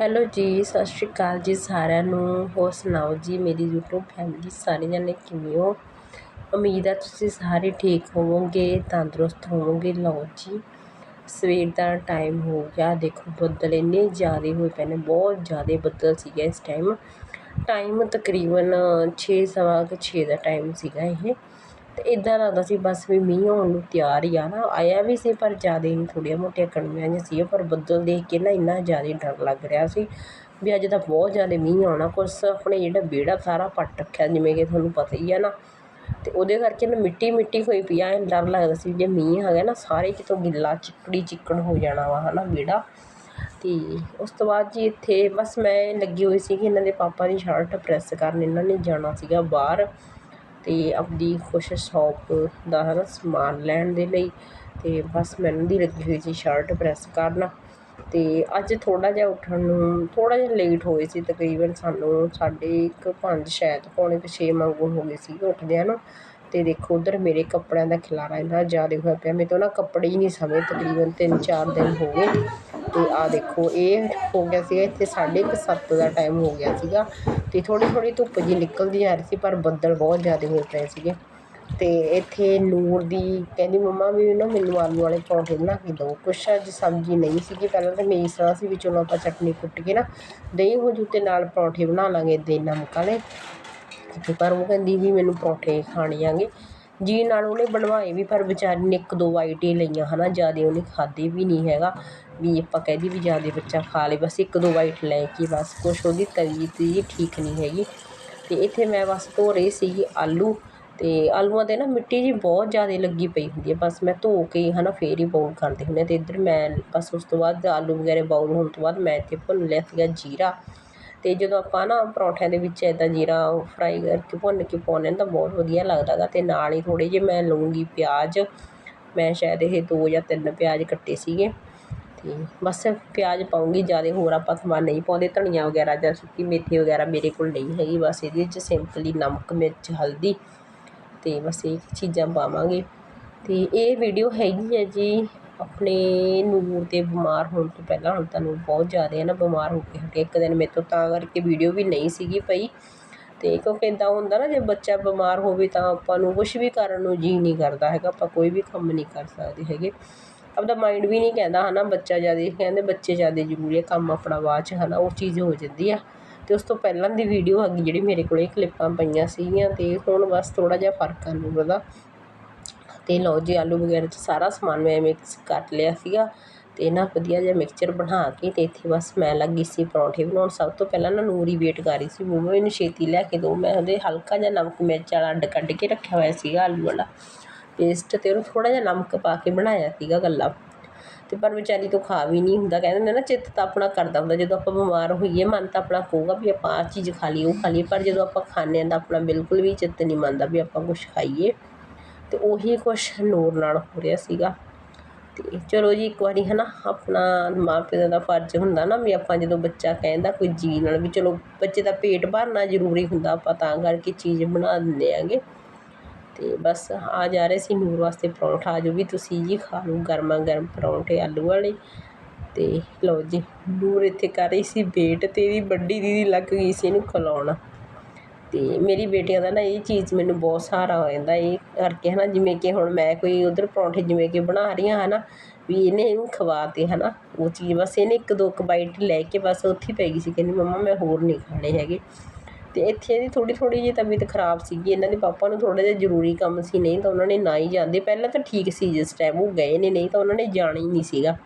Hello ਜੀ, ਸਤਿ ਸ਼੍ਰੀ ਅਕਾਲ ਜੀ ਸਾਰਿਆਂ ਨੂੰ। ਹੋਰ ਸੁਣਾਓ ਜੀ, ਮੇਰੀ YouTube ਫੈਮਿਲੀ ਸਾਰੇ ਜਣੇ ਕਿਵੇਂ ਹੋ? ਉਮੀਦ ਹੈ ਤੁਸੀਂ ਸਾਰੇ ਠੀਕ ਹੋਵੋਗੇ, ਤੰਦਰੁਸਤ ਹੋਵੋਗੇ। ਲਓ ਜੀ, ਸਵੇਰ ਦਾ ਟਾਈਮ ਹੋ ਗਿਆ। ਦੇਖੋ, ਬੱਦਲ ਇੰਨੇ ਜ਼ਿਆਦਾ ਹੋਏ ਪਏ ਨੇ, ਬਹੁਤ ਜ਼ਿਆਦਾ ਬੱਦਲ ਸੀਗਾ ਇਸ ਟਾਈਮ ਟਾਈਮ ਤਕਰੀਬਨ 6 ਸਵਾ ਕੁ 6 ਦਾ ਟਾਈਮ ਸੀਗਾ ਇਹ। ਅਤੇ ਇੱਦਾਂ ਲੱਗਦਾ ਸੀ ਬਸ ਵੀ ਮੀਂਹ ਆਉਣ ਨੂੰ ਤਿਆਰ ਹੀ ਆ ਨਾ। ਆਇਆ ਵੀ ਸੀ ਪਰ ਜ਼ਿਆਦਾ ਨਹੀਂ, ਥੋੜ੍ਹੀਆਂ ਮੋਟੀਆਂ ਕਣੀਆਂ ਜਿਹੀਆਂ ਸੀ ਪਰ ਬੱਦਲ ਦੇਖ ਕੇ ਨਾ ਇੰਨਾ ਜ਼ਿਆਦਾ ਡਰ ਲੱਗ ਰਿਹਾ ਸੀ ਵੀ ਅੱਜ ਤਾਂ ਬਹੁਤ ਜ਼ਿਆਦਾ ਮੀਂਹ ਆਉਣਾ। ਕੁਛ ਆਪਣੇ ਜਿਹੜਾ ਵਿਹੜਾ ਸਾਰਾ ਪੱਟ ਰੱਖਿਆ ਜਿਵੇਂ ਕਿ ਤੁਹਾਨੂੰ ਪਤਾ ਹੀ ਆ ਨਾ ਅਤੇ ਉਹਦੇ ਕਰਕੇ ਨਾ ਮਿੱਟੀ ਮਿੱਟੀ ਹੋਈ ਪਈ ਆ। ਡਰ ਲੱਗਦਾ ਸੀ ਜੇ ਮੀਂਹ ਹੈਗਾ ਨਾ, ਸਾਰੇ ਕਿਤੋਂ ਗਿੱਲਾ ਚਿੱਕੜੀ ਚਿੱਕੜ ਹੋ ਜਾਣਾ ਵਾ ਹੈ ਨਾ ਵਿਹੜਾ। ਅਤੇ ਉਸ ਤੋਂ ਬਾਅਦ ਜੀ ਇੱਥੇ ਬਸ ਮੈਂ ਲੱਗੀ ਹੋਈ ਸੀ ਕਿ ਇਹਨਾਂ ਦੇ ਪਾਪਾ ਦੀ ਸ਼ਰਟ ਪ੍ਰੈਸ ਕਰਨ, ਇਹਨਾਂ ਨੇ ਜਾਣਾ ਸੀਗਾ ਬਾਹਰ। ਅਤੇ ਆਪਦੀ ਕੁਛ ਸ਼ੌਪ ਦਾ ਹੈ ਨਾ ਸਮਾਨ ਲੈਣ ਦੇ ਲਈ ਅਤੇ ਬਸ ਮੈਨੂੰ ਦੀ ਲੱਗੀ ਹੋਈ ਸੀ ਸ਼ਰਟ ਪ੍ਰੈੱਸ ਕਰਨ ਅਤੇ ਅੱਜ ਥੋੜ੍ਹਾ ਜਿਹਾ ਉੱਠਣ ਨੂੰ ਥੋੜ੍ਹਾ ਜਿਹਾ ਲੇਟ ਹੋਏ ਸੀ ਤਕਰੀਬਨ ਸਾਨੂੰ ਸਾਢੇ ਇੱਕ ਪੰਜ ਸ਼ਾਇਦ ਪੌਣੇ ਕੁ ਛੇ ਵਾਂਗੂ ਹੋ ਗਏ ਸੀ ਉੱਠਦਿਆਂ ਨੂੰ ਅਤੇ ਦੇਖੋ ਉੱਧਰ ਮੇਰੇ ਕੱਪੜਿਆਂ ਦਾ ਖਿਲਾਰਾ ਇੰਨਾ ਜ਼ਿਆਦਾ ਹੋਇਆ ਪਿਆ ਮੇਰੇ ਤੋਂ ਨਾ ਕੱਪੜੇ ਹੀ ਨਹੀਂ ਸਮੇਂ ਤਕਰੀਬਨ ਤਿੰਨ ਚਾਰ ਦਿਨ ਹੋ ਗਏ। ਤੇ ਆ ਦੇਖੋ, ਇਹ ਹੋ ਗਿਆ ਸੀਗਾ, ਇੱਥੇ ਸਾਢੇ ਕੁ ਸੱਤ ਦਾ ਟਾਈਮ ਹੋ ਗਿਆ ਸੀਗਾ ਤੇ ਥੋੜੀ ਥੋੜੀ ਧੁੱਪ ਜੀ ਨਿਕਲਦੀ ਆ ਰਹੀ ਸੀ, ਪਰ ਬੱਦਲ ਬਹੁਤ ਜ਼ਿਆਦਾ ਹੋਏ ਪਏ ਸੀਗੇ। ਤੇ ਇੱਥੇ ਨੂਰ ਦੀ ਕਹਿੰਦੀ, ਮੰਮਾ, ਵੀ ਨਾ ਮੈਨੂੰ ਆਲੂ ਵਾਲੇ ਪਰੌਂਠੇ ਬਣਾ ਕੇ ਦਿਓ। ਕੁਛ ਅੱਜ ਸਬਜ਼ੀ ਨਹੀਂ ਸੀਗੀ। ਪਹਿਲਾਂ ਤਾਂ ਮੇਰੀ ਸਲਾਹ ਸੀ ਵੀ ਚਲੋ ਆਪਾਂ ਚਟਨੀ ਕੁੱਟ ਕੇ ਨਾ ਦਹੀਂ ਹੋ ਜੂ ਤੇ ਨਾਲ ਪਰੌਂਠੇ ਬਣਾ ਲਾਂਗੇ, ਦੇ ਨਮਕ ਵਾਲੇ। ਤੇ ਪਰ ਉਹ ਕਹਿੰਦੀ ਵੀ ਮੈਨੂੰ ਪਰੌਂਠੇ ਖਾਣੇ ਆਂਗੇ। ਜੀ, ਨਾਲ ਉਹਨੇ ਬਣਵਾਏ ਵੀ, ਪਰ ਵਿਚਾਰੀ ਨੇ ਇੱਕ ਦੋ ਵਾਈਟ ਹੀ ਲਈਆਂ ਹੈ ਨਾ ਜ਼ਿਆਦਾ ਉਹਨੇ ਖਾਧੇ ਵੀ ਨਹੀਂ ਹੈਗਾ। ਵੀ ਆਪਾਂ ਕਹਿ ਵੀ ਜ਼ਿਆਦਾ ਬੱਚਾ ਖਾ ਲਏ ਬਸ ਇੱਕ ਦੋ ਵਾਈਟ ਲੈ ਕੇ ਬਸ ਕੁਛ ਉਹਦੀ ਤਬੀਅਤ ਜੀ ਠੀਕ ਨਹੀਂ ਹੈਗੀ। ਅਤੇ ਇੱਥੇ ਮੈਂ ਬਸ ਧੋ ਰਹੀ ਸੀਗੀ ਆਲੂ ਅਤੇ ਆਲੂਆਂ 'ਤੇ ਨਾ ਮਿੱਟੀ ਜਿਹੀ ਬਹੁਤ ਜ਼ਿਆਦਾ ਲੱਗੀ ਪਈ ਹੁੰਦੀ ਹੈ। ਬਸ ਮੈਂ ਧੋ ਕੇ ਹੈ ਨਾ ਫਿਰ ਹੀ ਬਾਊਲ ਕਰਦੇ ਹੁੰਦੇ ਹਾਂ। ਅਤੇ ਇੱਧਰ ਮੈਂ ਬਸ ਉਸ ਤੋਂ ਬਾਅਦ ਆਲੂ ਵਗੈਰਾ ਬਾਊਲ ਹੋਣ ਤੋਂ ਬਾਅਦ ਮੈਂ ਇੱਥੇ ਭੁੰਨ ਲਿਆ ਸੀਗਾ ਜੀਰਾ। ਅਤੇ ਜਦੋਂ ਆਪਾਂ ਨਾ ਪਰੌਂਠਿਆਂ ਦੇ ਵਿੱਚ ਇੱਦਾਂ ਜੀਰਾ ਫਰਾਈ ਕਰਕੇ ਭੁੰਨ ਕੇ ਪਾਉਂਦੇ ਤਾਂ ਬਹੁਤ ਵਧੀਆ ਲੱਗਦਾ ਗਾ ਅਤੇ ਨਾਲ ਹੀ ਥੋੜ੍ਹੇ ਜਿਹੇ ਮੈਂ ਲਊਂਗੀ ਪਿਆਜ਼। ਮੈਂ ਸ਼ਾਇਦ ਇਹ ਦੋ ਜਾਂ ਤਿੰਨ ਪਿਆਜ਼ ਕੱਟੇ ਸੀਗੇ। ਅਤੇ ਬਸ ਪਿਆਜ਼ ਪਾਊਂਗੀ ਜ਼ਿਆਦਾ ਹੋਰ ਆਪਾਂ ਸਮਾਨ ਨਹੀਂ ਪਾਉਂਦੇ, ਧਨੀਆ ਵਗੈਰਾ ਜਾਂ ਸੁੱਕੀ ਮੇਥੀ ਵਗੈਰਾ ਮੇਰੇ ਕੋਲ ਨਹੀਂ ਹੈਗੀ। ਬਸ ਇਹਦੇ 'ਚ ਸਿੰਪਲੀ ਨਮਕ, ਮਿਰਚ, ਹਲਦੀ ਅਤੇ ਬਸ ਇਹ ਚੀਜ਼ਾਂ ਪਾਵਾਂਗੇ। ਅਤੇ ਇਹ ਵੀਡੀਓ ਹੈਗੀ ਹੈ ਜੀ ਆਪਣੇ ਨੂਰ ਦੇ ਬਿਮਾਰ ਹੋਣ ਤੋਂ ਪਹਿਲਾਂ ਹੁਣ ਤੁਹਾਨੂੰ ਬਹੁਤ ਜ਼ਿਆਦਾ ਹੈ ਨਾ ਬਿਮਾਰ ਹੋ ਕੇ ਹਟੇ ਇੱਕ ਦਿਨ ਮੇਰੇ ਤੋਂ ਤਾਂ ਕਰਕੇ ਵੀਡੀਓ ਵੀ ਨਹੀਂ ਸੀਗੀ ਪਈ। ਅਤੇ ਕਿਉਂਕਿ ਇੱਦਾਂ ਹੁੰਦਾ ਨਾ, ਜੇ ਬੱਚਾ ਬਿਮਾਰ ਹੋਵੇ ਤਾਂ ਆਪਾਂ ਨੂੰ ਕੁਛ ਵੀ ਕਰਨ ਨੂੰ ਜੀਅ ਨਹੀਂ ਕਰਦਾ ਹੈਗਾ। ਆਪਾਂ ਕੋਈ ਵੀ ਕੰਮ ਨਹੀਂ ਕਰ ਸਕਦੇ ਹੈਗੇ। ਆਪਦਾ ਮਾਈਂਡ ਵੀ ਨਹੀਂ ਕਹਿੰਦਾ ਹੈ ਨਾ ਬੱਚਾ ਜ਼ਿਆਦਾ, ਕਹਿੰਦੇ ਬੱਚੇ ਜ਼ਿਆਦਾ ਜ਼ਰੂਰੀ ਆ ਕੰਮ ਆਪਣਾ ਬਾਅਦ 'ਚ ਨਾ ਉਹ ਚੀਜ਼ ਹੋ ਜਾਂਦੀ ਆ। ਅਤੇ ਉਸ ਤੋਂ ਪਹਿਲਾਂ ਦੀ ਵੀਡੀਓ ਹੈਗੀ ਜਿਹੜੀ ਮੇਰੇ ਕੋਲ ਕਲਿੱਪਾਂ ਪਈਆਂ ਸੀਗੀਆਂ ਅਤੇ ਹੁਣ ਬਸ ਥੋੜ੍ਹਾ ਜਿਹਾ ਫ਼ਰਕ ਆ ਨੂਰ ਦਾ। ਅਤੇ ਲਓ ਜੀ ਆਲੂ ਵਗੈਰਾ 'ਚ ਸਾਰਾ ਸਮਾਨ ਮੈਂ ਮਿਕਸ ਕਰ ਲਿਆ ਸੀਗਾ ਤੇ ਨਾ ਵਧੀਆ ਜਿਹਾ ਮਿਕਸਚਰ ਬਣਾ ਕੇ ਅਤੇ ਇੱਥੇ ਬਸ ਮੈਂ ਗਈ ਸੀ ਪਰੌਂਠੇ ਬਣਾਉਣ। ਸਭ ਤੋਂ ਪਹਿਲਾਂ ਨਾ ਨੂਰੀ ਵੇਟ ਕਰ ਰਹੀ ਸੀ, ਮੰਮਾ ਮੈਨੂੰ ਛੇਤੀ ਲੈ ਕੇ ਦਿਓ। ਮੈਂ ਉਹਦੇ ਹਲਕਾ ਜਿਹਾ ਨਮਕ ਮਿਰਚ ਵਾਲਾ ਅੱਡ ਕੱਢ ਕੇ ਰੱਖਿਆ ਹੋਇਆ ਸੀਗਾ ਆਲੂ ਵਾਲਾ। ਪੇਸਟ ਅਤੇ ਉਹਨੂੰ ਥੋੜ੍ਹਾ ਜਿਹਾ ਨਮਕ ਪਾ ਕੇ ਬਣਾਇਆ ਸੀਗਾ ਗੱਲਾ ਅਤੇ ਪਰ ਵਿਚਾਰੀ ਤੋਂ ਖਾ ਵੀ ਨਹੀਂ ਹੁੰਦਾ। ਕਹਿੰਦੇ ਨੇ ਨਾ, ਚਿੱਤ ਤਾਂ ਆਪਣਾ ਕਰਦਾ ਹੁੰਦਾ। ਜਦੋਂ ਆਪਾਂ ਬਿਮਾਰ ਹੋਈਏ, ਮਨ ਤਾਂ ਆਪਣਾ ਕਹੂਗਾ ਵੀ ਆਪਾਂ ਆਹ ਚੀਜ਼ ਖਾ ਲਈ, ਉਹ ਖਾ ਲਈ। ਪਰ ਜਦੋਂ ਆਪਾਂ ਖਾਂਦੇ ਹਾਂ ਤਾਂ ਆਪਣਾ ਬਿਲਕੁਲ ਵੀ ਚਿੱਤ ਨਹੀਂ ਮੰਨਦਾ ਵੀ ਆਪਾਂ ਕੁਛ ਖਾਈਏ। ਤੇ ਉਹੀ ਕੁਛ ਨੂਰ ਨਾਲ ਹੋ ਰਿਹਾ ਸੀਗਾ। ਤੇ ਚਲੋ ਜੀ, ਇੱਕ ਵਾਰੀ ਹਨਾ, ਆਪਣਾ ਮਾਂ ਪਿਓ ਦਾ ਫਰਜ਼ ਹੁੰਦਾ ਨਾ ਵੀ ਆਪਾਂ ਜਦੋਂ ਬੱਚਾ ਕਹਿੰਦਾ, ਕੋਈ ਜੀ ਨਾਲ ਵੀ ਚਲੋ ਬੱਚੇ ਦਾ ਪੇਟ ਭਰਨਾ ਜ਼ਰੂਰੀ ਹੁੰਦਾ, ਆਪਾਂ ਤਾਂ ਕਰਕੇ ਚੀਜ਼ ਬਣਾ ਦਿੰਦੇ ਆਂਗੇ। ਤੇ ਬਸ ਆ ਜਾ ਰਹੇ ਸੀ ਨੂਰ ਵਾਸਤੇ ਪਰੌਂਠਾ ਜੋ ਵੀ ਤੁਸੀਂ ਜੀ ਖਾ ਲਓ ਗਰਮਾ ਗਰਮ ਪਰੌਂਠੇ ਆਲੂ ਵਾਲੇ। ਤੇ ਲਓ ਜੀ, ਨੂਰ ਇੱਥੇ ਕਰ ਰਹੀ ਸੀ ਵੇਟ, ਤੇ ਇਹਦੀ ਵੱਡੀ ਦੀਦੀ ਲੱਗ ਗਈ ਸੀ ਇਹਨੂੰ ਖਿਲਾਉਣ। ਅਤੇ ਮੇਰੀ ਬੇਟੀਆਂ ਦਾ ਨਾ ਇਹ ਚੀਜ਼ ਮੈਨੂੰ ਬਹੁਤ ਸਹਾਰਾ ਹੋ ਜਾਂਦਾ ਇਹ ਕਰਕੇ ਹੈ ਨਾ ਜਿਵੇਂ ਕਿ ਹੁਣ ਮੈਂ ਕੋਈ ਉੱਧਰ ਪਰੌਂਠੇ ਜਿਵੇਂ ਕਿ ਬਣਾ ਰਹੀ ਹਾਂ ਹੈ ਨਾ ਵੀ ਇਹਨੇ ਇਹਨੂੰ ਖਵਾ 'ਤੇ ਹੈ ਨਾ ਉਹ ਚੀਜ਼ ਬਸ ਇਹਨੇ ਇੱਕ ਦੋ ਕੁ ਬਾਈਟ ਲੈ ਕੇ ਬਸ ਉੱਥੇ ਪੈ ਗਈ ਸੀ, ਕਹਿੰਦੀ ਮੰਮਾ ਮੈਂ ਹੋਰ ਨਹੀਂ ਖਾਣੇ ਹੈਗੇ। ਅਤੇ ਇੱਥੇ ਇਹਦੀ ਥੋੜ੍ਹੀ ਥੋੜ੍ਹੀ ਜਿਹੀ ਤਬੀਅਤ ਖਰਾਬ ਸੀਗੀ, ਇਹਨਾਂ ਦੇ ਪਾਪਾ ਨੂੰ ਥੋੜ੍ਹਾ ਜਿਹਾ ਜ਼ਰੂਰੀ ਕੰਮ ਸੀ, ਨਹੀਂ ਤਾਂ ਉਹਨਾਂ ਨੇ ਨਾ ਹੀ ਜਾਂਦੇ ਪਹਿਲਾਂ ਤਾਂ ਠੀਕ ਸੀ ਜਿਸ ਟਾਈਮ ਉਹ ਗਏ ਨੇ, ਨਹੀਂ ਤਾਂ ਉਹਨਾਂ ਨੇ ਜਾਣਾ ਹੀ ਨਹੀਂ ਸੀਗਾ।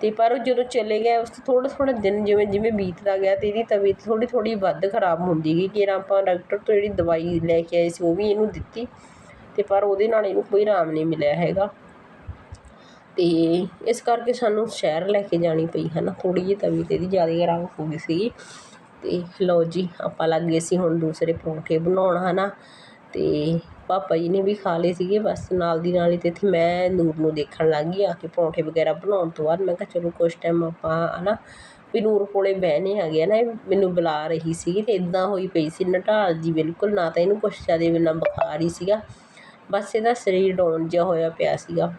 ਅਤੇ ਪਰ ਉਹ ਜਦੋਂ ਚਲੇ ਗਏ ਉਸ ਤੋਂ ਥੋੜ੍ਹਾ ਥੋੜ੍ਹਾ ਦਿਨ ਜਿਵੇਂ ਜਿਵੇਂ ਬੀਤਦਾ ਗਿਆ ਤੇ ਇਹਦੀ ਤਬੀਅਤ ਥੋੜ੍ਹੀ ਥੋੜ੍ਹੀ ਵੱਧ ਖਰਾਬ ਹੁੰਦੀ ਗਈ ਕਿ ਆਪਾਂ ਡਾਕਟਰ ਤੋਂ ਜਿਹੜੀ ਦਵਾਈ ਲੈ ਕੇ ਆਏ ਸੀ, ਉਹ ਵੀ ਇਹਨੂੰ ਦਿੱਤੀ ਅਤੇ ਪਰ ਉਹਦੇ ਨਾਲ ਇਹਨੂੰ ਕੋਈ ਆਰਾਮ ਨਹੀਂ ਮਿਲਿਆ ਹੈਗਾ। ਅਤੇ ਇਸ ਕਰਕੇ ਸਾਨੂੰ ਸ਼ਹਿਰ ਲੈ ਕੇ ਜਾਣੀ ਪਈ ਹੈ ਨਾ ਥੋੜ੍ਹੀ ਜਿਹੀ ਤਬੀਅਤ ਇਹਦੀ ਜ਼ਿਆਦਾ ਖਰਾਬ ਹੋ ਗਈ ਸੀਗੀ। ਅਤੇ ਲਓ ਜੀ, ਆਪਾਂ ਲੱਗ ਗਏ ਸੀ ਹੁਣ ਦੂਸਰੇ ਪਰੌਂਠੇ ਬਣਾਉਣ ਹੈ ਨਾ ਅਤੇ ਪਾਪਾ ਜੀ ਨੇ ਵੀ ਖਾ ਲਏ ਸੀਗੇ, ਬਸ ਨਾਲ ਦੀ ਨਾਲ ਹੀ ਤੇ ਇੱਥੇ ਮੈਂ ਨੂਰ ਨੂੰ ਦੇਖਣ ਲੱਗ ਗਈ ਆ ਕੇ ਪਰੌਂਠੇ ਵਗੈਰਾ ਬਣਾਉਣ ਤੋਂ ਬਾਅਦ। ਮੈਂ ਕਿਹਾ ਚਲੋ ਕੁਛ ਟਾਈਮ ਆਪਾਂ ਹੈ ਨਾ ਵੀ ਨੂਰ ਕੋਲੇ ਬਹਿਨੇ ਆ ਗਿਆ ਨਾ ਇਹ ਮੈਨੂੰ ਬੁਲਾ ਰਹੀ ਸੀਗੀ ਅਤੇ ਇੱਦਾਂ ਹੋਈ ਪਈ ਸੀ ਨਟਾਲ ਜੀ ਬਿਲਕੁਲ, ਨਾ ਤਾਂ ਇਹਨੂੰ ਕੁਛ ਜ਼ਿਆਦਾ ਬਿਨਾਂ ਬੁਖਾਰ ਹੀ ਸੀਗਾ। ਬਸ ਇਹਦਾ ਸਰੀਰ ਡਾਊਨ ਜਿਹਾ ਹੋਇਆ ਪਿਆ ਸੀਗਾ।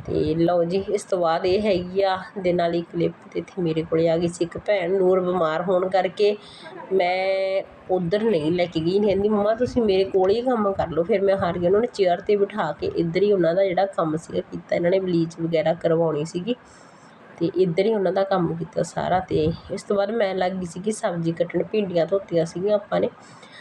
ਅਤੇ ਲਓ ਜੀ, ਇਸ ਤੋਂ ਬਾਅਦ ਇਹ ਹੈਗੀ ਆ, ਦੇ ਨਾਲ ਹੀ ਕਲਿੱਪ ਅਤੇ ਇੱਥੇ ਮੇਰੇ ਕੋਲ ਆ ਗਈ ਸੀ ਇੱਕ ਭੈਣ, ਨੂਰ ਬਿਮਾਰ ਹੋਣ ਕਰਕੇ ਮੈਂ ਉੱਧਰ ਨਹੀਂ ਲੈ ਕੇ ਗਈ, ਕਹਿੰਦੀ, ਮੰਮਾ, ਤੁਸੀਂ ਮੇਰੇ ਕੋਲ ਹੀ ਕੰਮ ਕਰ ਲਓ। ਫਿਰ ਮੈਂ ਹਾਰ ਗਈ, ਉਹਨਾਂ ਨੇ ਚੇਅਰ ਤੇ ਬਿਠਾ ਕੇ ਇੱਧਰ ਹੀ ਉਹਨਾਂ ਦਾ ਜਿਹੜਾ ਕੰਮ ਸੀਗਾ ਕੀਤਾ, ਇਹਨਾਂ ਨੇ ਬਲੀਚ ਵਗੈਰਾ ਕਰਵਾਉਣੀ ਸੀਗੀ। ਅਤੇ ਇੱਧਰ ਹੀ ਉਹਨਾਂ ਦਾ ਕੰਮ ਕੀਤਾ ਸਾਰਾ ਅਤੇ ਇਸ ਤੋਂ ਬਾਅਦ ਮੈਂ ਲੱਗ ਗਈ ਸੀਗੀ ਸਬਜ਼ੀ ਕੱਟਣ, ਭਿੰਡੀਆਂ ਧੋਤੀਆਂ ਸੀਗੀਆਂ ਆਪਾਂ ਨੇ।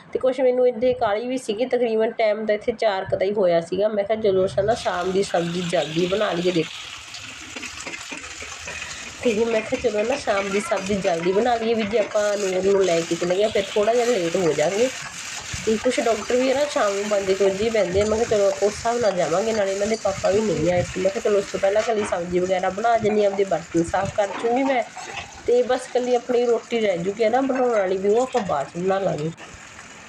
ਅਤੇ ਕੁਛ ਮੈਨੂੰ ਇੱਥੇ ਕਾਹਲੀ ਵੀ ਸੀਗੀ, ਤਕਰੀਬਨ ਟਾਈਮ ਤਾਂ ਇੱਥੇ ਚਾਰ ਕੁ ਦਾ ਹੀ ਹੋਇਆ ਸੀਗਾ। ਮੈਂ ਕਿਹਾ ਚਲੋ ਨਾ ਸ਼ਾਮ ਦੀ ਸਬਜ਼ੀ ਜਲਦੀ ਬਣਾ ਲਈਏ ਦੇਖ। ਤੇ ਜੀ ਮੈਂ ਕਿਹਾ ਚਲੋ ਨਾ ਸ਼ਾਮ ਦੀ ਸਬਜ਼ੀ ਜਲਦੀ ਬਣਾ ਲਈਏ ਵੀ ਜੇ ਆਪਾਂ ਨੂਰ ਨੂੰ ਲੈ ਕੇ ਚਲੇ ਗਏ ਫਿਰ ਥੋੜ੍ਹਾ ਜਿਹਾ ਲੇਟ ਹੋ ਜਾਵਾਂਗੇ ਅਤੇ ਕੁਛ ਡਾਕਟਰ ਵੀ ਹੈ ਨਾ ਸ਼ਾਮ ਨੂੰ ਪੰਜ ਕੁ ਵਜੇ ਬਹਿੰਦੇ ਮੈਂ ਕਿਹਾ ਚਲੋ ਆਪਾਂ ਉਸ ਹਿਸਾਬ ਨਾਲ ਜਾਵਾਂਗੇ, ਨਾਲੇ ਇਹਨਾਂ ਦੇ ਪਾਪਾ ਵੀ ਨਹੀਂ ਆਏ ਸੀ ਮੈਂ ਕਿਹਾ ਚਲੋ ਉਸ ਤੋਂ ਪਹਿਲਾਂ ਕੱਲੀ ਸਬਜ਼ੀ ਵਗੈਰਾ ਬਣਾ ਜੰਨੀ ਆਪਦੇ ਬਰਤਨ ਸਾਫ਼ ਕਰ ਚੂੰਗੀ ਮੈਂ। ਅਤੇ ਬਸ ਕੱਲੀ ਆਪਣੀ ਰੋਟੀ ਰਹਿ ਜੂਗੀ ਹੈ ਨਾ, ਬਣਾਉਣ ਵਾਲੀ ਵੀ ਉਹ ਆਪਾਂ ਬਾਅਦ 'ਚ ਬਣਾ ਲਾਂਗੇ।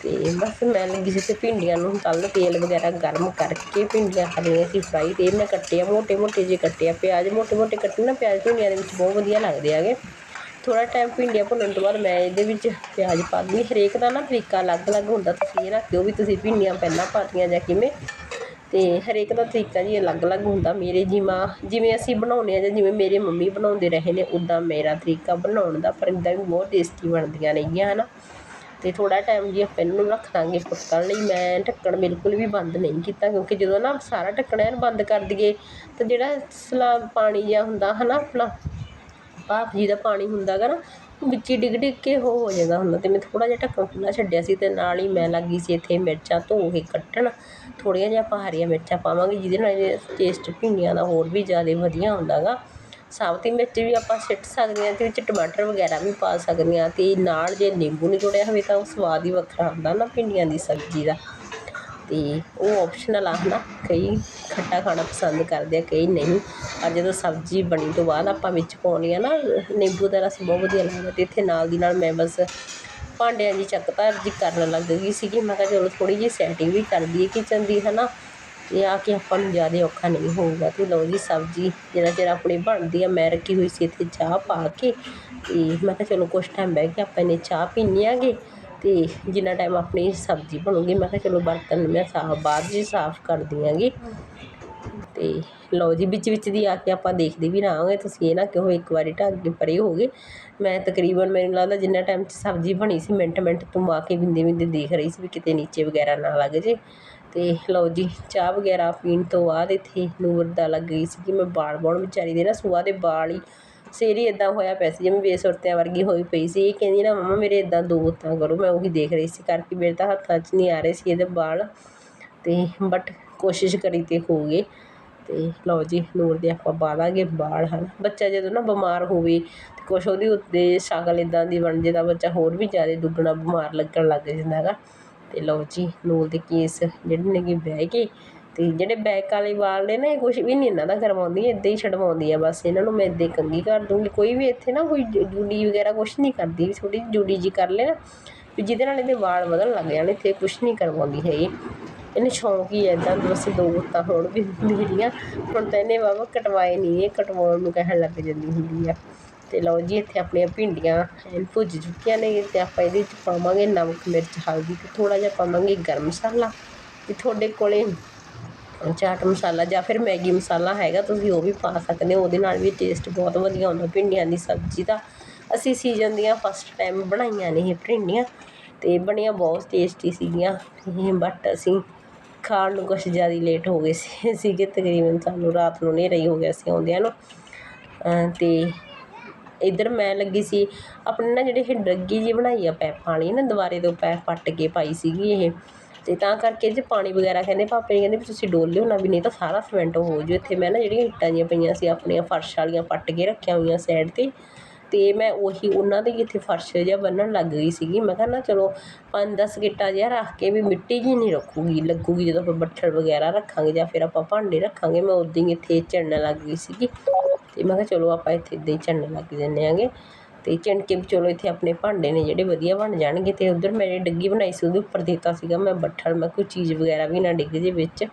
ਅਤੇ ਬਸ ਮੈਂ ਲੱਗੀ ਸੀ ਤੇ ਭਿੰਡੀਆਂ ਨੂੰ ਕੱਲ ਤੇਲ ਵਗੈਰਾ ਗਰਮ ਕਰਕੇ ਭਿੰਡੀਆਂ ਕਰਨੀਆਂ ਸੀ ਫਰਾਈ ਤੇ ਮੈਂ ਕੱਟਿਆ ਮੋਟੇ ਮੋਟੇ ਜਿਹੇ ਆ ਪਿਆਜ਼ ਮੋਟੇ ਮੋਟੇ ਕੱਟੇ ਨਾ ਪਿਆਜ਼ ਭਿੰਡੀਆਂ ਦੇ ਵਿੱਚ ਬਹੁਤ ਵਧੀਆ ਲੱਗਦੇ ਹੈਗੇ। ਥੋੜ੍ਹਾ ਟਾਈਮ ਭਿੰਡੀਆਂ ਭੁੰਨਣ ਤੋਂ ਬਾਅਦ ਮੈਂ ਇਹਦੇ ਵਿੱਚ ਪਿਆਜ਼ ਪਾ ਦਿੰਦੀ ਹਰੇਕ ਦਾ ਨਾ ਤਰੀਕਾ ਅਲੱਗ-ਅਲੱਗ ਹੁੰਦਾ, ਤੁਸੀਂ ਇਹ ਨਾ ਕਿਉਂ ਵੀ ਤੁਸੀਂ ਭਿੰਡੀਆਂ ਪਹਿਲਾਂ ਪਾਤੀਆਂ ਜਾਂ ਕਿਵੇਂ। ਅਤੇ ਹਰੇਕ ਦਾ ਤਰੀਕਾ ਜੀ ਅਲੱਗ-ਅਲੱਗ ਹੁੰਦਾ। ਮੇਰੇ ਜਿਵੇਂ ਜਿਵੇਂ ਅਸੀਂ ਬਣਾਉਂਦੇ ਹਾਂ ਜਾਂ ਜਿਵੇਂ ਮੇਰੇ ਮੰਮੀ ਬਣਾਉਂਦੇ ਰਹੇ ਨੇ ਉੱਦਾਂ ਮੇਰਾ ਤਰੀਕਾ ਬਣਾਉਣ ਦਾ, ਪਰ ਇੱਦਾਂ ਵੀ ਬਹੁਤ ਟੇਸਟੀ ਬਣਦੀਆਂ ਨੇਗੀਆਂ ਨਾ ਅਤੇ ਥੋੜ੍ਹਾ ਟਾਈਮ ਜੀ ਆਪਾਂ ਇਹਨਾਂ ਨੂੰ ਰੱਖ ਦਾਂਗੇ ਪੱਕਣ ਲਈ। ਮੈਂ ਢੱਕਣ ਬਿਲਕੁਲ ਵੀ ਬੰਦ ਨਹੀਂ ਕੀਤਾ ਕਿਉਂਕਿ ਜਦੋਂ ਨਾ ਸਾਰਾ ਢੱਕਣ ਐਨ ਬੰਦ ਕਰ ਦਈਏ, ਤਾਂ ਜਿਹੜਾ ਸਲਾਦ ਪਾਣੀ ਜਿਹਾ ਹੁੰਦਾ ਹੈ ਨਾ ਆਪਣਾ ਭਾਫ ਜੀ ਦਾ ਪਾਣੀ ਹੁੰਦਾ ਗਾ ਨਾ ਉਹ ਵਿੱਚ ਹੀ ਡਿੱਗ ਡਿੱਗ ਕੇ ਉਹ ਹੋ ਜਾਂਦਾ ਹੁੰਦਾ ਅਤੇ ਮੈਂ ਥੋੜ੍ਹਾ ਜਿਹਾ ਢੱਕਣ ਖੁੱਲ੍ਹਾ ਛੱਡਿਆ ਸੀ ਅਤੇ ਨਾਲ ਹੀ ਮੈਂ ਲੱਗੀ ਸੀ ਇੱਥੇ ਮਿਰਚਾਂ ਧੋ ਕੇ ਕੱਟਣ। ਥੋੜ੍ਹੀਆਂ ਜਿਹੀਆਂ ਆਪਾਂ ਹਰੀਆਂ ਮਿਰਚਾਂ ਪਾਵਾਂਗੇ ਜਿਹਦੇ ਨਾਲ ਟੇਸਟ ਭਿੰਡੀਆਂ ਦਾ ਹੋਰ ਵੀ ਜ਼ਿਆਦਾ ਵਧੀਆ ਹੁੰਦਾ ਗਾ। ਸਾਬਤੀ ਮਿਰਚ ਵੀ ਆਪਾਂ ਸਿੱਟ ਸਕਦੇ ਹਾਂ ਅਤੇ ਵਿੱਚ ਟਮਾਟਰ ਵਗੈਰਾ ਵੀ ਪਾ ਸਕਦੇ ਹਾਂ ਅਤੇ ਨਾਲ ਜੇ ਨਿੰਬੂ ਨਿਚੋੜਿਆ ਹੋਵੇ ਤਾਂ ਉਹ ਸਵਾਦ ਹੀ ਵੱਖਰਾ ਹੁੰਦਾ ਨਾ ਭਿੰਡੀਆਂ ਦੀ ਸਬਜ਼ੀ ਦਾ। ਅਤੇ ਉਹ ਆਪਸ਼ਨਲ ਆ ਹੈ ਨਾ ਕਈ ਖੱਟਾ ਖਾਣਾ ਪਸੰਦ ਕਰਦੇ ਆ, ਕਈ ਨਹੀਂ। ਪਰ ਜਦੋਂ ਸਬਜ਼ੀ ਬਣੀ ਤੋਂ ਬਾਅਦ ਆਪਾਂ ਵਿੱਚ ਪਾਉਂਦੇ ਆ ਨਾ, ਨਿੰਬੂ ਦਾ ਰਸ ਬਹੁਤ ਵਧੀਆ ਲੱਗਦਾ ਅਤੇ ਇੱਥੇ ਨਾਲ ਦੀ ਨਾਲ ਮੈਂ ਬਸ ਭਾਂਡਿਆਂ ਦੀ ਚੱਕ ਧਰ ਜੀ ਕਰਨ ਲੱਗ ਗਈ ਸੀਗੀ। ਮੈਂ ਕਿਹਾ ਚਲੋ ਥੋੜ੍ਹੀ ਜਿਹੀ ਸੈਟਿੰਗ ਵੀ ਕਰ ਦਈਏ ਕਿਚਨ ਦੀ ਹੈ ਨਾ ਅਤੇ ਆ ਕੇ ਆਪਾਂ ਨੂੰ ਜ਼ਿਆਦਾ ਔਖਾ ਨਹੀਂ ਹੋਊਗਾ। ਅਤੇ ਲਓ ਜੀ, ਸਬਜ਼ੀ ਜਿੰਨਾ ਚਿਰ ਆਪਣੀ ਬਣਦੀ ਆ, ਮੈਂ ਰੱਖੀ ਹੋਈ ਸੀ ਇੱਥੇ ਚਾਹ ਪਾ ਕੇ। ਅਤੇ ਮੈਂ ਕਿਹਾ ਚਲੋ ਕੁਛ ਟਾਈਮ ਬਹਿ ਕੇ ਆਪਾਂ ਨੇ ਚਾਹ ਪੀਣੀ ਆਗੇ। ਅਤੇ ਜਿੰਨਾ ਟਾਈਮ ਆਪਣੀ ਸਬਜ਼ੀ ਬਣੂਗੀ, ਮੈਂ ਕਿਹਾ ਚਲੋ ਬਰਤਨ ਮੈਂ ਸਾਫ਼, ਬਾਅਦ 'ਚ ਸਾਫ਼ ਕਰ ਦਿਆਂਗੀ ਤੇ ਲਓ ਜੀ, ਵਿੱਚ ਵਿੱਚ ਦੀ ਆ ਕੇ ਆਪਾਂ ਦੇਖਦੇ ਵੀ ਰਹਾਂਗੇ। ਤੁਸੀਂ ਇਹ ਨਾ ਕਿਹੋ ਇੱਕ ਵਾਰੀ ਢੱਕ ਕੇ ਪਰੇ ਹੋ ਗਏ। ਮੈਂ ਤਕਰੀਬਨ ਮੈਨੂੰ ਲੱਗਦਾ ਜਿੰਨਾ ਟਾਈਮ 'ਚ ਸਬਜ਼ੀ ਬਣੀ ਸੀ, ਮਿੰਟ ਮਿੰਟ ਤੋਂ ਆ ਕੇ ਬਿੰਦੇ ਬਿੰਦੇ ਦੇਖ ਰਹੀ ਸੀ ਵੀ ਕਿਤੇ ਨੀਚੇ ਵਗੈਰਾ ਨਾ ਲੱਗ ਜੇ। ਅਤੇ ਲਓ ਜੀ, ਚਾਹ ਵਗੈਰਾ ਪੀਣ ਤੋਂ ਬਾਅਦ ਇੱਥੇ ਨੂਰ ਦਾ ਲੱਗ ਗਈ ਸੀਗੀ। ਮੈਂ ਬਾਲ ਬਾਉਣ ਵਿਚਾਰੀ ਦੇ ਨਾ ਸੂਆ ਦੇ ਬਾਲ ਹੀ ਸਿਰ ਹੀ ਇੱਦਾਂ ਹੋਇਆ ਪਿਆ ਸੀ, ਜਿਵੇਂ ਬੇਸੁਰਤਿਆਂ ਵਰਗੀ ਹੋਈ ਪਈ ਸੀ। ਇਹ ਕਹਿੰਦੀ ਨਾ, ਮੰਮਾ, ਮੇਰੇ ਇੱਦਾਂ ਦੋ ਗੁੱਤਾਂ ਕਰੋ, ਮੈਂ ਉਹੀ ਦੇਖ ਰਹੀ ਸੀ ਕਰਕੇ ਮੇਰੇ ਤਾਂ ਹੱਥਾਂ 'ਚ ਨਹੀਂ ਆ ਰਹੇ ਸੀ ਇਹਦੇ ਬਾਲ। ਅਤੇ ਬਟ ਕੋਸ਼ਿਸ਼ ਕਰੀ ਤੇ ਹੋ ਗਏ। ਅਤੇ ਲਓ ਜੀ, ਨੂਰ ਦੇ ਆਪਾਂ ਬਾਲਾਂਗੇ ਦਾਂਗੇ ਬਾਲ, ਹਨ। ਬੱਚਾ ਜਦੋਂ ਨਾ ਬਿਮਾਰ ਹੋਵੇ ਤੇ ਕੁਛ ਉਹਦੀ ਉੱਤੇ ਸ਼ਕਲ ਇਦਾਂ ਦੀ ਬਣ ਜੇ ਤਾਂ ਬੱਚਾ ਹੋਰ ਵੀ ਜ਼ਿਆਦਾ ਦੁੱਗਣਾ ਬਿਮਾਰ ਲੱਗਣ ਲੱਗ ਜਾਂਦਾ ਹੈਗਾ। ਤੇ ਲਓ ਜੀ ਨੂਲ ਦੇ ਕੇਸ ਜਿਹੜੇ ਨੇਗੇ ਬਹਿ ਗਏ ਤੇ ਜਿਹੜੇ ਬੈਕ ਵਾਲੇ ਵਾਲ ਨੇ ਨਾ, ਇਹ ਕੁਛ ਵੀ ਨਹੀਂ ਇਹਨਾਂ ਦਾ ਕਰਵਾਉਂਦੀ ਇੱਦਾਂ ਹੀ ਛਡਵਾਉਂਦੀ ਆ ਬਸ। ਇਹਨਾਂ ਨੂੰ ਮੈਂ ਇੱਦਾਂ ਹੀ ਕੰਘੀ ਕਰ ਦੂੰਗੀ। ਕੋਈ ਵੀ ਇੱਥੇ ਨਾ ਕੋਈ ਜੁ- ਜੂੜੀ ਵਗੈਰਾ ਕੁਛ ਨਹੀਂ ਕਰਦੀ ਥੋੜੀ ਜਿਹੀ ਜੂੜੀ ਜੀ ਕਰ ਲੈ ਨਾ ਵੀ ਜਿਹਦੇ ਨਾਲ ਇਹਦੇ ਵਾਲ ਵਧਣ ਲੱਗ ਜਾਣ, ਇੱਥੇ ਕੁਛ ਨਹੀਂ ਕਰਵਾਉਂਦੀ ਹੈਗੀ। ਇਹਨੂੰ ਸ਼ੌਂਕ ਹੀ ਹੈ ਇਦਾਂ ਬਸ ਦੋ ਗੁੱਤਾਂ ਹੋਣ ਵੀ ਹੁੰਦੀਆਂ ਹੁਣ ਤਾਂ ਇਹਨੇ ਵਾਵਾ ਕਟਵਾਏ ਨਹੀਂ ਇਹ ਕਟਵਾਉਣ ਨੂੰ ਕਹਿਣ ਲੱਗ ਜਾਂਦੀ ਹੁੰਦੀ ਆ। ਅਤੇ ਲਓ ਜੀ, ਇੱਥੇ ਆਪਣੀਆਂ ਭਿੰਡੀਆਂ ਐਨ ਭੁੱਜ ਚੁੱਕੀਆਂ ਨੇ ਅਤੇ ਆਪਾਂ ਇਹਦੇ 'ਚ ਪਾਵਾਂਗੇ ਨਮਕ, ਮਿਰਚ, ਹਲਦੀ ਅਤੇ ਥੋੜ੍ਹਾ ਜਿਹਾ ਪਾਵਾਂਗੇ ਗਰਮ ਮਸਾਲਾ। ਅਤੇ ਤੁਹਾਡੇ ਕੋਲ ਚਾਟ ਮਸਾਲਾ ਜਾਂ ਫਿਰ ਮੈਗੀ ਮਸਾਲਾ ਹੈਗਾ, ਤੁਸੀਂ ਉਹ ਵੀ ਪਾ ਸਕਦੇ ਹੋ। ਉਹਦੇ ਨਾਲ ਵੀ ਟੇਸਟ ਬਹੁਤ ਵਧੀਆ ਆਉਂਦਾ ਭਿੰਡੀਆਂ ਦੀ ਸਬਜ਼ੀ ਦਾ। ਅਸੀਂ ਸੀਜ਼ਨ ਦੀਆਂ ਫਸਟ ਟਾਈਮ ਬਣਾਈਆਂ ਨੇ ਇਹ ਭਿੰਡੀਆਂ ਅਤੇ ਬਣੀਆਂ ਬਹੁਤ ਟੇਸਟੀ ਸੀਗੀਆਂ। ਬਟ ਅਸੀਂ ਖਾਣ ਨੂੰ ਕੁਛ ਜ਼ਿਆਦਾ ਲੇਟ ਹੋ ਗਏ ਸੀ, ਸੀਗੇ ਤਕਰੀਬਨ ਸਾਨੂੰ ਰਾਤ ਨੂੰ ਹਨੇਰਾ ਹੀ ਹੋ ਗਿਆ ਸੀ ਆਉਂਦਿਆਂ ਨੂੰ। ਅਤੇ ਇੱਧਰ ਮੈਂ ਲੱਗੀ ਸੀ, ਆਪਣੇ ਨਾ ਜਿਹੜੇ ਇਹ ਡੱਗੀ ਜਿਹੀ ਬਣਾਈ ਆ ਪੈਪਾਂ ਵਾਲੀ ਨਾ ਦੁਬਾਰੇ ਤੋਂ ਪੈਪ ਪੱਟ ਕੇ ਪਾਈ ਸੀਗੀ ਇਹ। ਅਤੇ ਤਾਂ ਕਰਕੇ ਇਹ 'ਚ ਪਾਣੀ ਵਗੈਰਾ ਕਹਿੰਦੇ ਪਾਪੇ ਨੇ ਕਹਿੰਦੇ ਵੀ ਤੁਸੀਂ ਡੋਲ ਨਾ ਵੀ ਨਹੀਂ ਤਾਂ ਸਾਰਾ ਸਮੈਂਟ ਹੋ ਜੂ ਇੱਥੇ ਮੈਂ ਨਾ ਜਿਹੜੀਆਂ ਇੱਟਾਂ ਜਿਹੀਆਂ ਪਈਆਂ ਸੀ, ਆਪਣੀਆਂ ਫਰਸ਼ ਵਾਲੀਆਂ ਪੱਟ ਕੇ ਰੱਖੀਆਂ ਹੋਈਆਂ ਸਾਈਡ ਤੇ। ਅਤੇ ਮੈਂ ਉਹੀ ਉਹਨਾਂ ਦੇ ਹੀ ਇੱਥੇ ਫਰਸ਼ ਜਿਹਾ ਬੰਨਣ ਲੱਗ ਗਈ ਸੀਗੀ। ਮੈਂ ਕਿਹਾ ਨਾ ਚਲੋ ਪੰਜ ਦਸ ਗਿੱਟਾਂ ਜਿਹਾ ਰੱਖ ਕੇ ਵੀ ਮਿੱਟੀ ਜਿਹੀ ਨਹੀਂ ਰੱਖੂਗੀ। ਲੱਗੂਗੀ ਜਦੋਂ ਆਪਾਂ ਬੱਠਲ ਵਗੈਰਾ ਰੱਖਾਂਗੇ ਜਾਂ ਫਿਰ ਆਪਾਂ ਭਾਂਡੇ ਰੱਖਾਂਗੇ, ਮੈਂ ਉਦਾਂ ਹੀ ਇੱਥੇ ਝੜਨ ਲੱਗ ਗਈ ਸੀਗੀ। ਤੇ ਮੈਂ ਕਿਹਾ ਚਲੋ ਆਪਾਂ ਇੱਥੇ ਇਦਾਂ ਹੀ ਝੜਨ ਲੱਗ ਜੰਨੇ ਆਂਗੇ ਤੇ ਚਿਣ ਕੇ ਚਲੋ ਇੱਥੇ ਆਪਣੇ ਭਾਂਡੇ ਨੇ ਜਿਹੜੇ ਵਧੀਆ ਬਣ ਜਾਣਗੇ ਤੇ ਉਧਰ ਮੈਂ ਜਿਹੜੀ ਡੱਗੀ ਬਣਾਈ ਸੀ ਉਹਦੇ ਉੱਪਰ ਦਿੱਤਾ ਸੀਗਾ ਮੈਂ ਬੱਠਲ, ਮੈਂ ਕੋਈ ਚੀਜ਼ ਵਗੈਰਾ ਵੀ ਨਾ ਡਿੱਗ ਜੇ ਵਿੱਚ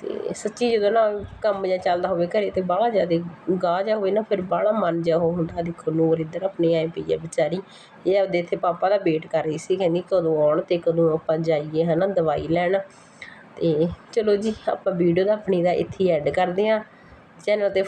ਤੇ ਸੱਚੀ ਜਦੋਂ ਨਾ ਕੰਮ ਜਿਹਾ ਚੱਲਦਾ ਹੋਵੇ ਘਰੇ ਤੇ ਬਾਹਲਾ ਜ਼ਿਆਦਾ ਗਾਹ ਜਿਹਾ ਹੋਵੇ ਨਾ ਫਿਰ ਬਾਹਲਾ ਮਨ ਜਿਹਾ ਉਹ ਹੁੰਦਾ ਦੇਖੋ ਨੂਰ ਇੱਧਰ ਆਪਣੀ ਐ ਪਈ ਆ ਵਿਚਾਰੀ, ਇਹ ਆਪਦੇ ਇੱਥੇ ਪਾਪਾ ਦਾ ਵੇਟ ਕਰ ਰਹੀ ਸੀ ਕਹਿੰਦੀ ਕਦੋਂ ਆਉਣ ਤੇ ਕਦੋਂ ਆਪਾਂ ਜਾਈਏ ਹਨਾ ਦਵਾਈ ਲੈਣ ਤੇ ਚਲੋ ਜੀ ਆਪਾਂ ਵੀਡੀਓ ਦਾ ਆਪਣੀ ਦਾ ਇੱਥੇ ਐਡ ਕਰਦੇ ਹਾਂ। ਚੈਨਲ 'ਤੇ